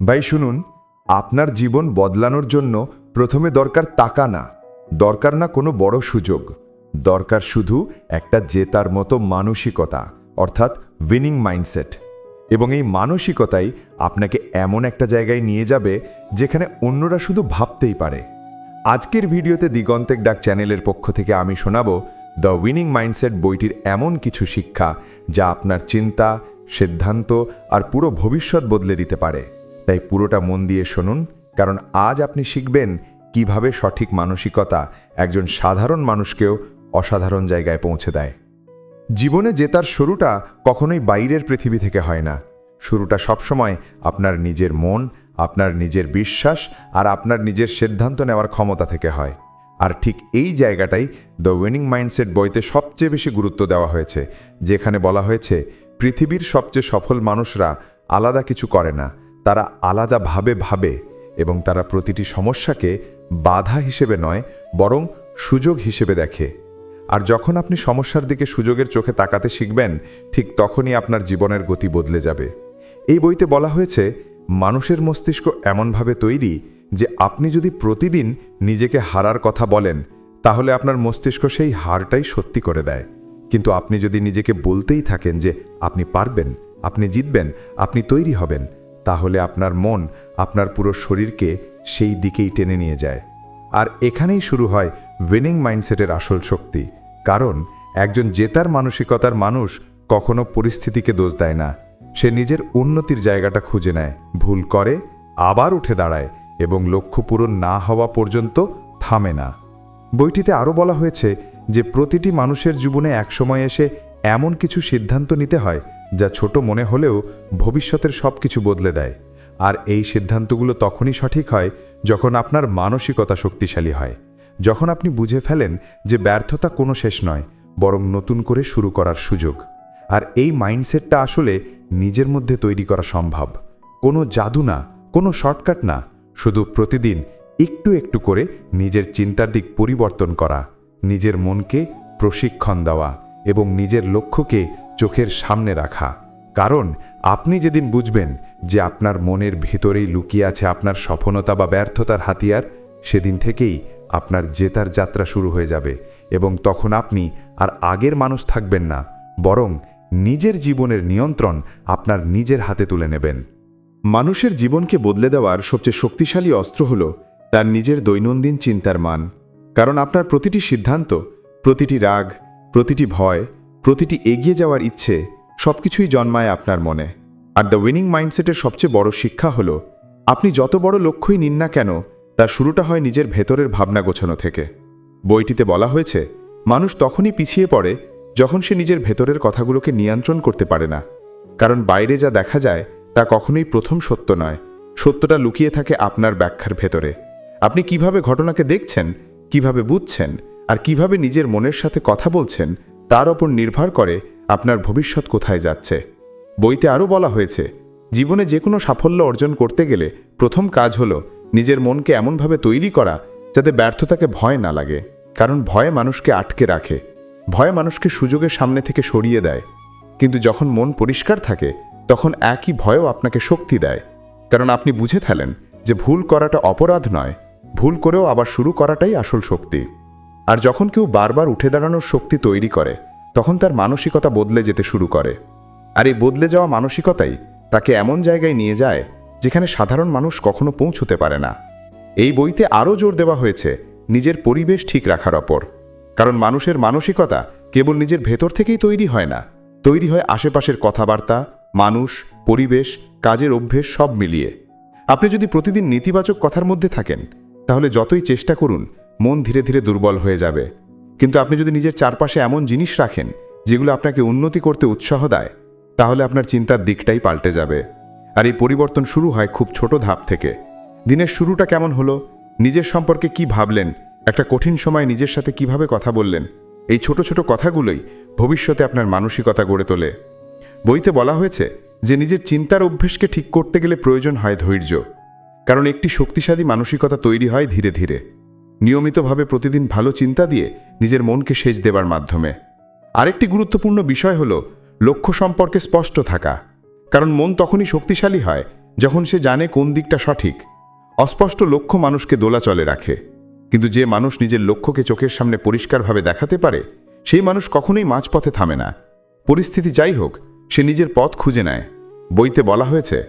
ভাই, শুনুন, আপনার জীবন বদলানোর জন্য প্রথমে দরকার টাকা না, দরকার না কোনো বড় সুযোগ। দরকার শুধু একটা জেতার মতো মানসিকতা, অর্থাৎ উইনিং মাইন্ডসেট এবং এই মানসিকতাই আপনাকে এমন একটা জায়গায় নিয়ে যাবে যেখানে অন্যরা শুধু ভাবতেই পারে। আজকের ভিডিওতে দিগন্তেক ডাক চ্যানেলের পক্ষ থেকে আমি শোনাব দ্য উইনিং মাইন্ডসেট বইটির এমন কিছু শিক্ষা যা আপনার চিন্তা, সিদ্ধান্ত আর পুরো ভবিষ্যৎ বদলে দিতে পারে। তাই পুরোটা মন দিয়ে শুনুন, কারণ আজ আপনি শিখবেন কীভাবে সঠিক মানসিকতা একজন সাধারণ মানুষকেও অসাধারণ জায়গায় পৌঁছে দেয়। জীবনে জেতার শুরুটা কখনোই বাইরের পৃথিবী থেকে হয় না। শুরুটা সবসময় আপনার নিজের মন, আপনার নিজের বিশ্বাস আর আপনার নিজের সিদ্ধান্ত নেওয়ার ক্ষমতা থেকে হয়। আর ঠিক এই জায়গাটাই দ্য উইনিং মাইন্ডসেট বইতে সবচেয়ে বেশি গুরুত্ব দেওয়া হয়েছে, যেখানে বলা হয়েছে, পৃথিবীর সবচেয়ে সফল মানুষরা আলাদা কিছু করে না। তারা আলাদাভাবে ভাবে এবং তারা প্রতিটি সমস্যাকে বাধা হিসেবে নয়, বরং সুযোগ হিসেবে দেখে। আর যখন আপনি সমস্যার দিকে সুযোগের চোখে তাকাতে শিখবেন, ঠিক তখনই আপনার জীবনের গতি বদলে যাবে। এই বইতে বলা হয়েছে, মানুষের মস্তিষ্ক এমনভাবে তৈরি যে আপনি যদি প্রতিদিন নিজেকে হারার কথা বলেন, তাহলে আপনার মস্তিষ্ক সেই হারটাই সত্যি করে দেয়। কিন্তু আপনি যদি নিজেকে বলতেই থাকেন যে আপনি পারবেন, আপনি জিতবেন, আপনি তৈরি হবেন তাহলে আপনার মন আপনার পুরো শরীরকে সেই দিকেই টেনে নিয়ে যায়। আর এখানেই শুরু হয় উইনিং মাইন্ডসেটের আসল শক্তি। কারণ একজন জেতার মানসিকতার মানুষ কখনো পরিস্থিতিকে দোষ দেয় না। সে নিজের উন্নতির জায়গাটা খুঁজে নেয়, ভুল করে, আবার উঠে দাঁড়ায় এবং লক্ষ্য পূরণ না হওয়া পর্যন্ত থামে না। বইটিতে আরও বলা হয়েছে যে প্রতিটি মানুষের জীবনে একসময় এসে এমন কিছু সিদ্ধান্ত নিতে হয় যা ছোট মনে হলেও ভবিষ্যতের সব কিছু বদলে দেয়। আর এই সিদ্ধান্তগুলো তখনই সঠিক হয় যখন আপনার মানসিকতা শক্তিশালী হয়। যখন আপনি বুঝে ফেলেন যে ব্যর্থতা কোনো শেষ নয়, বরং নতুন করে শুরু করার সুযোগ। আর এই মাইন্ডসেটটা আসলে নিজের মধ্যে তৈরি করা সম্ভব। কোনো জাদু না, কোনো শর্টকাট না, শুধু প্রতিদিন একটু একটু করে নিজের চিন্তার দিক পরিবর্তন করা, নিজের মনকে প্রশিক্ষণ দেওয়া এবং নিজের লক্ষ্যকে চোখের সামনে রাখা। কারণ আপনি যেদিন বুঝবেন যে আপনার মনের ভেতরেই লুকিয়ে আছে আপনার সফলতা বা ব্যর্থতার হাতিয়ার, সেদিন থেকেই আপনার জেতার যাত্রা শুরু হয়ে যাবে এবং তখন আপনি আর আগের মানুষ থাকবেন না, বরং নিজের জীবনের নিয়ন্ত্রণ আপনার নিজের হাতে তুলে নেবেন। মানুষের জীবনকে বদলে দেওয়ার সবচেয়ে শক্তিশালী অস্ত্র হল তার নিজের দৈনন্দিন চিন্তার মান। কারণ আপনার প্রতিটি সিদ্ধান্ত, প্রতিটি রাগ, প্রতিটি ভয় প্রতিটি এগিয়ে যাওয়ার ইচ্ছে সবকিছুই জন্মায় আপনার মনে। আর দ্য উইনিং মাইন্ডসেটের সবচেয়ে বড় শিক্ষা হল, আপনি যত বড় লক্ষ্যই নিন না কেন, তার শুরুটা হয় নিজের ভেতরের ভাবনা গোছানো থেকে। বইটিতে বলা হয়েছে, মানুষ তখনই পিছিয়ে পড়ে যখন সে নিজের ভেতরের কথাগুলোকে নিয়ন্ত্রণ করতে পারে না। কারণ বাইরে যা দেখা যায়, তা কখনোই প্রথম সত্য নয়। সত্যটা লুকিয়ে থাকে আপনার ব্যাখ্যার ভেতরে। আপনি কীভাবে ঘটনাকে দেখছেন, কীভাবে বুঝছেন, আর কীভাবে নিজের মনের সাথে কথা বলছেন তার ওপর নির্ভর করে আপনার ভবিষ্যৎ কোথায় যাচ্ছে। বইতে আরও বলা হয়েছে, জীবনে যে কোনো সাফল্য অর্জন করতে গেলে প্রথম কাজ হলো নিজের মনকে এমনভাবে তৈরি করা যাতে ব্যর্থতাকে ভয় না লাগে। কারণ ভয় মানুষকে আটকে রাখে, ভয় মানুষকে সুযোগের সামনে থেকে সরিয়ে দেয়। কিন্তু যখন মন পরিষ্কার থাকে, তখন একই ভয়ও আপনাকে শক্তি দেয়। কারণ আপনি বুঝে ফেলেন যে ভুল করাটা অপরাধ নয়, ভুল করেও আবার শুরু করাটাই আসল শক্তি। আর যখন কেউ বারবার উঠে দাঁড়ানোর শক্তি তৈরি করে, তখন তার মানসিকতা বদলে যেতে শুরু করে। আর এই বদলে যাওয়া মানসিকতাই তাকে এমন জায়গায় নিয়ে যায় যেখানে সাধারণ মানুষ কখনো পৌঁছতে পারে না। এই বইতে আরও জোর দেওয়া হয়েছে নিজের পরিবেশ ঠিক রাখার ওপর। কারণ মানুষের মানসিকতা কেবল নিজের ভেতর থেকেই তৈরি হয় না। তৈরি হয় আশেপাশের কথাবার্তা, মানুষ, পরিবেশ, কাজের অভ্যেস সব মিলিয়ে। আপনি যদি প্রতিদিন নেতিবাচক কথার মধ্যে থাকেন, তাহলে যতই চেষ্টা করুন মন ধীরে ধীরে দুর্বল হয়ে যাবে। কিন্তু আপনি যদি নিজের চারপাশে এমন জিনিস রাখেন, যেগুলো আপনাকে উন্নতি করতে উৎসাহ দেয়, তাহলে আপনার চিন্তার দিকটাই পাল্টে যাবে। আর এই পরিবর্তন শুরু হয় খুব ছোট ধাপ থেকে। দিনের শুরুটা কেমন হলো? নিজের সম্পর্কে কি ভাবলেন? একটা কঠিন সময় নিজের সাথে কীভাবে কথা বললেন? এই ছোট ছোট কথাগুলোই ভবিষ্যতে আপনার মানসিকতা গড়ে তোলে। বইতে বলা হয়েছে যে, নিজের চিন্তার অভ্যেসকে ঠিক করতে গেলে প্রয়োজন হয় ধৈর্য। কারণ একটি শক্তিশালী মানসিকতা তৈরি হয় ধীরে ধীরে। নিয়মিতভাবে প্রতিদিন ভালো চিন্তা দিয়ে নিজের মনকে সেচ দেবার মাধ্যমে। আরেকটি গুরুত্বপূর্ণ বিষয় হল লক্ষ্য সম্পর্কে স্পষ্ট থাকা। কারণ মন তখনই শক্তিশালী হয় যখন সে জানে কোন দিকটা সঠিক। অস্পষ্ট লক্ষ্য মানুষকে দোলাচলে রাখে। কিন্তু যে মানুষ নিজের লক্ষ্যকে চোখের সামনে পরিষ্কারভাবে দেখাতে পারে, সেই মানুষ কখনোই মাঝপথে থামে না। পরিস্থিতি যাই হোক, সে নিজের পথ খুঁজে নেয়। বইতে বলা হয়েছে,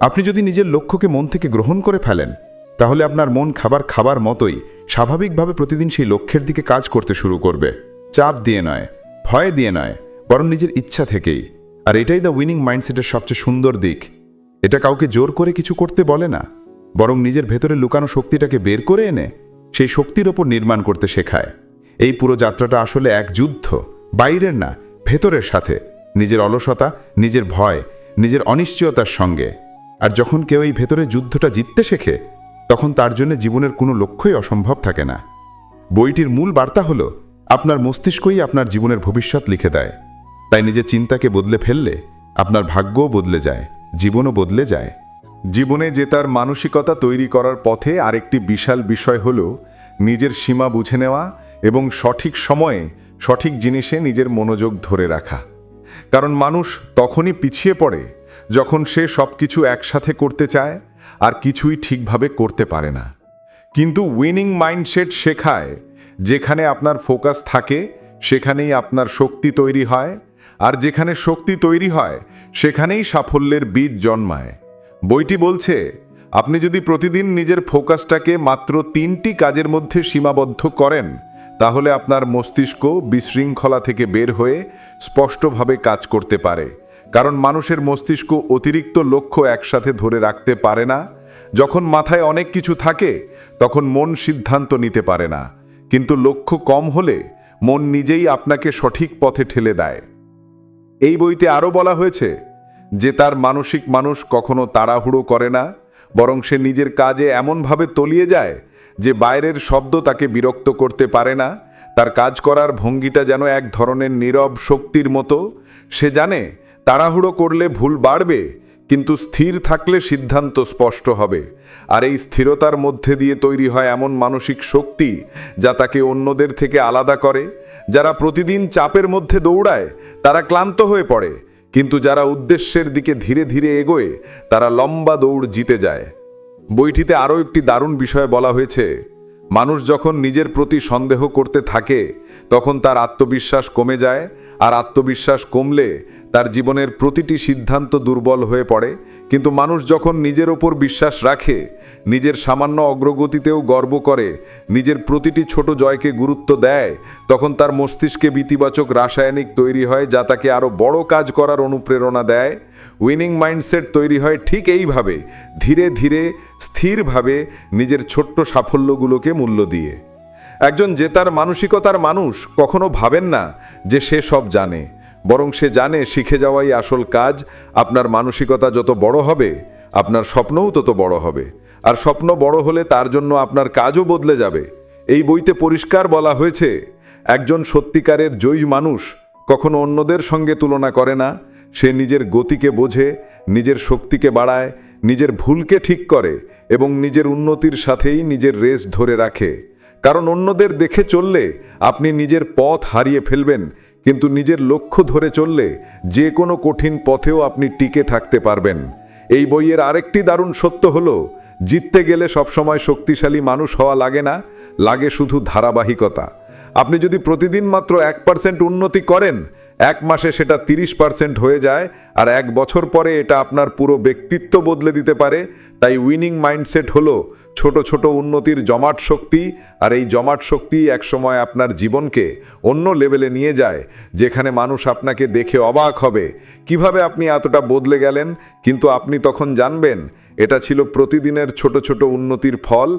আপনি যদি নিজের লক্ষ্যকে মন থেকে গ্রহণ করে ফেলেন, তাহলে আপনার মন খাবার খাবার মতোই স্বাভাবিকভাবে প্রতিদিন সেই লক্ষ্যের দিকে কাজ করতে শুরু করবে। চাপ দিয়ে নয়, ভয় দিয়ে নয়, বরং নিজের ইচ্ছা থেকেই। আর এটাই দ্য উইনিং মাইন্ডসেটের সবচেয়ে সুন্দর দিক। এটা কাউকে জোর করে কিছু করতে বলে না, বরং নিজের ভেতরে লুকানো শক্তিটাকে বের করে এনে সেই শক্তির ওপর নির্মাণ করতে শেখায়। এই পুরো যাত্রাটা আসলে এক যুদ্ধ, বাইরের না, ভেতরের সাথে। নিজের অলসতা, নিজের ভয়, নিজের অনিশ্চয়তার সঙ্গে। আর যখন কেউ এই ভেতরে যুদ্ধটা জিততে শেখে তখন তার জন্য জীবনের কোনো লক্ষ্যই অসম্ভব থাকে না। বইটির মূল বার্তা হলো, আপনার মস্তিষ্কই আপনার জীবনের ভবিষ্যৎ লিখে দেয়। তাই নিজের চিন্তাকে বদলে ফেললে আপনার ভাগ্যও বদলে যায়, জীবনও বদলে যায়। জীবনে যে তার মানসিকতা তৈরি করার পথে আরেকটি বিশাল বিষয় হল, নিজের সীমা বুঝে নেওয়া এবং সঠিক সময়ে সঠিক জিনিসে নিজের মনোযোগ ধরে রাখা। কারণ মানুষ তখনই পিছিয়ে পড়ে যখন সে সব কিছু একসাথে করতে চায় আর কিছুই ঠিকভাবে করতে পারে না। কিন্তু উইনিং মাইন্ডসেট শেখায়, যেখানে আপনার ফোকাস থাকে, সেখানেই আপনার শক্তি তৈরি হয়, আর যেখানে শক্তি তৈরি হয়, সেখানেই সাফল্যের বীজ জন্মায়। বইটি বলছে, আপনি যদি প্রতিদিন নিজের ফোকাসটাকে মাত্র তিনটি কাজের মধ্যে সীমাবদ্ধ করেন তাহলে আপনার মস্তিষ্ক বিশৃঙ্খলা থেকে বের হয়ে স্পষ্টভাবে কাজ করতে পারে। কারণ মানুষের মস্তিষ্ক অতিরিক্ত লক্ষ্য একসাথে ধরে রাখতে পারে না। যখন মাথায় অনেক কিছু থাকে, তখন মন সিদ্ধান্ত নিতে পারে না। কিন্তু লক্ষ্য কম হলে মন নিজেই আপনাকে সঠিক পথে ঠেলে দেয়। এই বইতে আরও বলা হয়েছে যে, তার মানসিক মানুষ কখনো তাড়াহুড়ো করে না বরং সে নিজের কাজে এমনভাবে তলিয়ে যায় যে বাইরের শব্দ তাকে বিরক্ত করতে পারে না। তার কাজ করার ভঙ্গিটা যেন এক ধরনের নীরব শক্তির মতো। সে জানে, তাড়াহুড়ো করলে ভুল বাড়বে, কিন্তু স্থির থাকলে সিদ্ধান্ত স্পষ্ট হবে। আর এই স্থিরতার মধ্যে দিয়ে তৈরি হয় এমন মানসিক শক্তি যা তাকে অন্যদের থেকে আলাদা করে। যারা প্রতিদিন চাপের মধ্যে দৌড়ায়, তারা ক্লান্ত হয়ে পড়ে। কিন্তু যারা উদ্দেশ্যের দিকে ধীরে ধীরে এগোয়, তারা লম্বা দৌড় জিতে যায়। বইটিতে আরও একটি দারুণ বিষয় বলা হয়েছে, মানুষ যখন নিজের প্রতি সন্দেহ করতে থাকে, তখন তার আত্মবিশ্বাস কমে যায়, আর আত্মবিশ্বাস কমলে তার জীবনের প্রতিটি সিদ্ধান্ত দুর্বল হয়ে পড়ে, কিন্তু মানুষ যখন নিজের ওপর বিশ্বাস রাখে, নিজের সামান্য অগ্রগতিতেও গর্ব করে, নিজের প্রতিটি ছোট জয়কে গুরুত্ব দেয়, তখন তার মস্তিষ্কে বিতিবাচক রাসায়নিক তৈরি হয় যা তাকে আরও বড় কাজ করার অনুপ্রেরণা দেয়। উইনিং মাইন্ডসেট তৈরি হয় ঠিক এইভাবে, ধীরে ধীরে, স্থিরভাবে নিজের ছোট্ট সাফল্যগুলোকে মূল্য দিয়ে। একজন জেতার মানসিকতার মানুষ কখনো ভাবেন না যে সে সব জানে। বরং সে জানে শিখে যাওয়াই আসল কাজ। আপনার মানসিকতা যত বড় হবে, আপনার স্বপ্নও তত বড় হবে। আর স্বপ্ন বড় হলে তার জন্য আপনার কাজও বদলে যাবে। এই বইতে পরিষ্কার বলা হয়েছে, একজন সত্যিকারের জয়ী মানুষ কখনো অন্যদের সঙ্গে তুলনা করে না। সে নিজের গতিকে বোঝে, নিজের শক্তিকে বাড়ায়, নিজের ভুলকে ঠিক করে এবং নিজের উন্নতির সাথেই নিজের রেস ধরে রাখে। কারণ অন্যদের দেখে চললে আপনি নিজের পথ হারিয়ে ফেলবেন কিন্তু নিজের লক্ষ্য ধরে চললে যে কোনো কঠিন পথেও আপনি টিকে থাকতে পারবেন। এই বইয়ের আরেকটি দারুণ সত্য হলো, জিততে গেলে সবসময় শক্তিশালী মানুষ হওয়া লাগে না, লাগে শুধু ধারাবাহিকতা। আপনি যদি প্রতিদিন মাত্র এক পার্সেন্ট উন্নতি করেন, এক মাসে সেটা তিরিশ পার্সেন্ট হয়ে যায় আর এক বছর পরে এটা আপনার পুরো ব্যক্তিত্ব বদলে দিতে পারে। তাই উইনিং মাইন্ডসেট হলো ছোট ছোট উন্নতির জমাট শক্তি, আর এই জমাট শক্তি একসময় আপনার জীবনকে অন্য লেভেলে নিয়ে যায়, যেখানে মানুষ আপনাকে দেখে অবাক হবে। কীভাবে আপনি এতটা বদলে গেলেন? কিন্তু আপনি তখন জানবেন, এটা ছিল প্রতিদিনের ছোট ছোট উন্নতির ফল।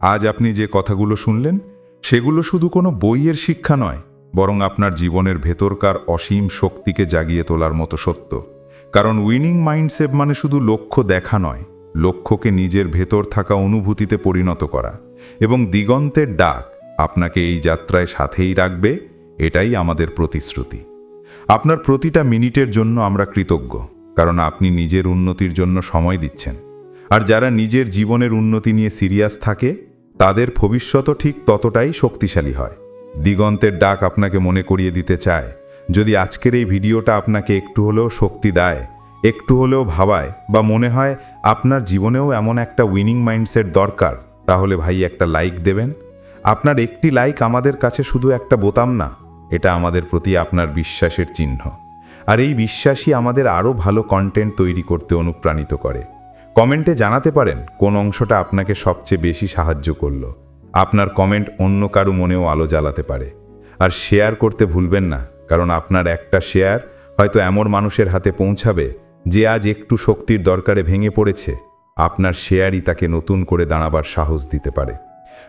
আজ আপনি যে কথাগুলো শুনলেন, সেগুলো শুধু কোনো বইয়ের শিক্ষা নয়, বরং আপনার জীবনের ভেতরকার অসীম শক্তিকে জাগিয়ে তোলার মতো সত্য। কারণ উইনিং মাইন্ডসেট মানে শুধু লক্ষ্য দেখা নয় লক্ষ্যকে নিজের ভেতর থাকা অনুভূতিতে পরিণত করা এবং দিগন্তের ডাক আপনাকে এই যাত্রায় সাথেই রাখবে, এটাই আমাদের প্রতিশ্রুতি। আপনার প্রতিটা মিনিটের জন্য আমরা কৃতজ্ঞ, কারণ আপনি নিজের উন্নতির জন্য সময় দিচ্ছেন। আর যারা নিজের জীবনের উন্নতি নিয়ে সিরিয়াস থাকে, তাদের ভবিষ্যতও ঠিক ততটাই শক্তিশালী হয়। দিগন্তের ডাক আপনাকে মনে করিয়ে দিতে চায়। যদি আজকের এই ভিডিওটা আপনাকে একটু হলেও শক্তি দেয় একটু হলেও ভাবায় বা মনে হয় আপনার জীবনেও এমন একটা উইনিং মাইন্ডসেট দরকার, তাহলে ভাই একটা লাইক দেবেন। আপনার একটি লাইক আমাদের কাছে শুধু একটা বোতাম না, এটা আমাদের প্রতি আপনার বিশ্বাসের চিহ্ন। আর এই বিশ্বাসই আমাদের আরও ভালো কন্টেন্ট তৈরি করতে অনুপ্রাণিত করে। কমেন্টে জানাতে পারেন কোন অংশটা আপনাকে সবচেয়ে বেশি সাহায্য করল। আপনার কমেন্ট অন্য কারও মনেও আলো জ্বালাতে পারে। আর শেয়ার করতে ভুলবেন না, কারণ আপনার একটা শেয়ার হয়তো এমন মানুষের হাতে পৌঁছাবে যে আজ একটু শক্তির দরকারে ভেঙে পড়েছে, আপনার শেয়ারই তাকে নতুন করে দাঁড়াবার সাহস দিতে পারে।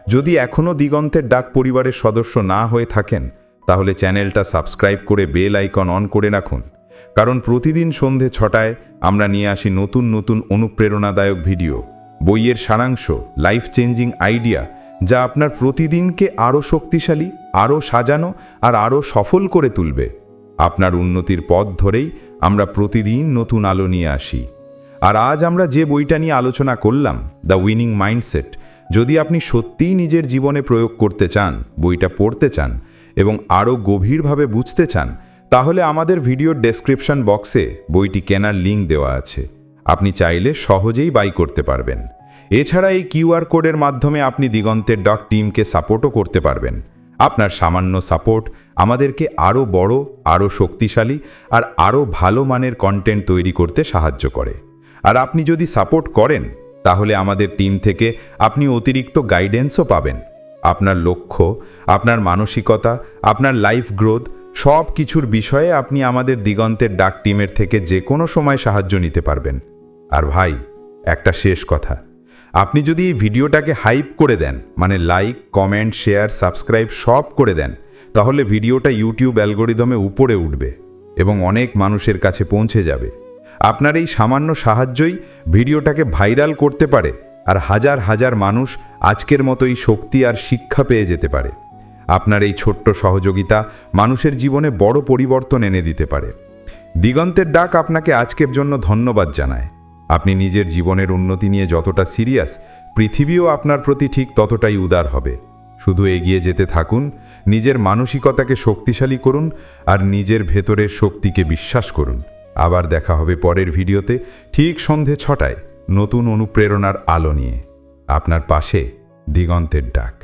যদি এখনও দিগন্তের ডাক পরিবারের সদস্য না হয়ে থাকেন, তাহলে চ্যানেলটা সাবস্ক্রাইব করে বেল আইকন অন করে রাখুন। কারণ প্রতিদিন সন্ধে ছটায় আমরা নিয়ে আসি নতুন নতুন অনুপ্রেরণাদায়ক ভিডিও, বইয়ের সারাংশ লাইফ চেঞ্জিং আইডিয়া যা আপনার প্রতিদিনকে আরও শক্তিশালী, আরও সাজানো আর আরও সফল করে তুলবে। আপনার উন্নতির পথ ধরেই আমরা প্রতিদিন নতুন আলো নিয়ে আসি। আর আজ আমরা যে বইটা নিয়ে আলোচনা করলাম দ্য উইনিং মাইন্ডসেট যদি আপনি সত্যিই নিজের জীবনে প্রয়োগ করতে চান, বইটা পড়তে চান এবং আরও গভীরভাবে বুঝতে চান, তাহলে আমাদের ভিডিওর ডেসক্রিপশন বক্সে বইটি কেনার লিঙ্ক দেওয়া আছে। আপনি চাইলে সহজেই বাই করতে পারবেন। এছাড়া এই কিউআর কোডের মাধ্যমে আপনি দিগন্তের ডক টিমকে সাপোর্টও করতে পারবেন। আপনার সামান্য সাপোর্ট আমাদেরকে আরও বড় আরও শক্তিশালী আর আরও ভালো মানের কন্টেন্ট তৈরি করতে সাহায্য করে। আর আপনি যদি সাপোর্ট করেন, তাহলে আমাদের টিম থেকে আপনি অতিরিক্ত গাইডেন্সও পাবেন। আপনার লক্ষ্য, আপনার মানসিকতা, আপনার লাইফ গ্রোথ সব কিছুর বিষয়ে আপনি আমাদের দিগন্তের ডাক টিমের থেকে যে কোনো সময় সাহায্য নিতে পারবেন। আর ভাই, একটা শেষ কথা। আপনি যদি এই ভিডিওটাকে হাইপ করে দেন মানে লাইক কমেন্ট শেয়ার সাবস্ক্রাইব সব করে দেন তাহলে ভিডিওটা ইউটিউব অ্যালগোরিদমে উপরে উঠবে এবং অনেক মানুষের কাছে পৌঁছে যাবে। আপনার এই সামান্য সাহায্যই ভিডিওটাকে ভাইরাল করতে পারে আর হাজার হাজার মানুষ আজকের মতোই শক্তি আর শিক্ষা পেয়ে যেতে পারে। আপনার এই ছোট্ট সহযোগিতা মানুষের জীবনে বড় পরিবর্তন এনে দিতে পারে। দিগন্তের ডাক আপনাকে আজকের জন্য ধন্যবাদ জানায়। আপনি নিজের জীবনের উন্নতি নিয়ে যতটা সিরিয়াস, পৃথিবীও আপনার প্রতি ঠিক ততটাই উদার হবে। শুধু এগিয়ে যেতে থাকুন নিজের মানসিকতাকে শক্তিশালী করুন আর নিজের ভেতরের শক্তিকে বিশ্বাস করুন। আবার দেখা হবে পরের ভিডিওতে ঠিক সন্ধে ছটায় নতুন অনুপ্রেরণার আলো নিয়ে। আপনার পাশে দিগন্তের ডাক।